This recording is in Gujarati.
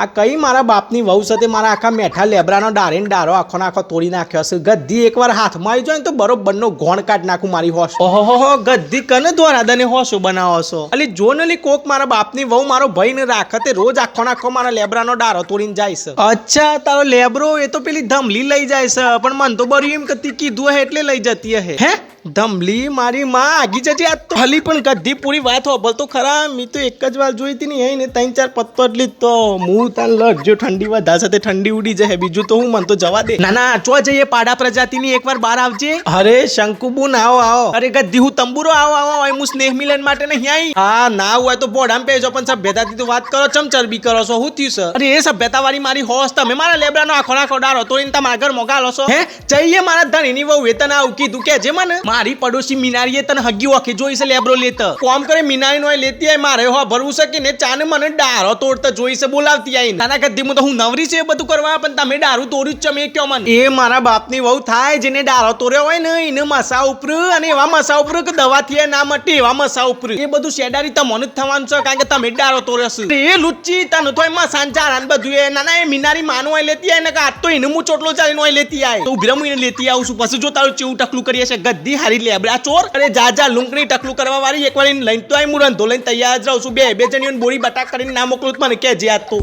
આ કઈ મારા બાપની વહુ સાથે મારા આખા મેઠા લેબરાનો ડારીને ડારો આખો ને આખો તોડી નાખ્યો હશે? ગદ્દી એકવાર હાથમાં આવી જાય ને તો બરોબરનો ઘોણ કાઢ નાખું મારી હોશ. ઓહો ગદ્દી કને દ્વારા દને હોશો બનાવો છો? અલી જો અલી કોક મારા બાપની વહુ મારો ભાઈ ને રાખતે રોજ આખો નાખો મારા લેબરાનો ડારો તોડીને જાય છે. અચ્છા, તારો લેબરો એ તો પેલી ધમલી લઈ જાય છે, પણ મન તો બરું એમ કતી કીધું હે એટલે લઈ જતી હે. હે? ધમલી મારી માં. આગી જતી આ તો. હલી પણ કદી પૂરી વાત હોબલ તો ખરા, મી તો એક જ વાર જોઈ હતી ને ત્રણ ચાર પત્તો એટલી તો હું તાર લડજો ઠંડી વધા સાથે ઠંડી ઉડી જાય બીજું તો હું મન તો જવા દે. ના ના, ચો જઈએ પાડા પ્રજાતિની એકવાર બહાર આવજે. અરે શંકુબુન આવો આવો. અરે, ગદ્દી, હું તંબુરો આવો આવો હું સ્નેહ મિલન માટે નહીં આવી હા, ના હોય તો બોડામ પેજો પણ સભ્યતાથી તો વાત કરો, ચમ ચરબી કરો છો? હું થયું, સર? અરે, એ સભ્યતા વાળી મારી હોશ. તમે મારા લેબડાનો આખો નાખો, ડારો. ઇન તમારા ઘર મોગાલો છો. હે? જઈએ, મારા ધણીની વહુ વેતન આવું કીધું. કે જે મને. મારી પડોશી મિનારીએ તને હગી ઓખે જોઈ છે લેબરો લેત. કોમ કરે મિનારી નોય લેતી આય, મારે હો ભરવું છે કે ને ચાને મને ડારો તોડતા જોઈ છે, બોલાવતી આઈ નાના કદી હું તો હું નવરી છે એ બધું કરવા, પણ તમે ડારું તોડ્યું જ ચમે કયો મને? એ મારા બાપની વહુ થાય, જેને ડારો તોડ્યો હોય ને, એને મસા ઉપર, અને એવા મસા ઉપર કે દવાથી ના મટે, એવા મસા ઉપર. એ બધું શેડારી તમને જ થવાનું છે, કારણ કે તમે ડારો તોડ્યો છે. એ લુચ્ચી, તને તો એમાં સાંચાર આન બધું એ નાના, એ મિનારી માનો હોય લેતી આય, ને કે આ તો એને હું ચોટલો ચાલીને હોય લેતી આય. તો ઊભી એને લેતી આવું છું. પછી જો તારું ચેવું ટકલું કરીએ છે. ગદ્દી હારી લેબડા ચોર અરે જા જા લુંકણી ટકલું કરવા વાળી એકવાર લઈને તો આય મુરન રંધો લઈને તૈયાર જ રહું છું. બે બે જણીઓને બોરી બટાક કરીને ના મોકલું મને કે જે આ તો.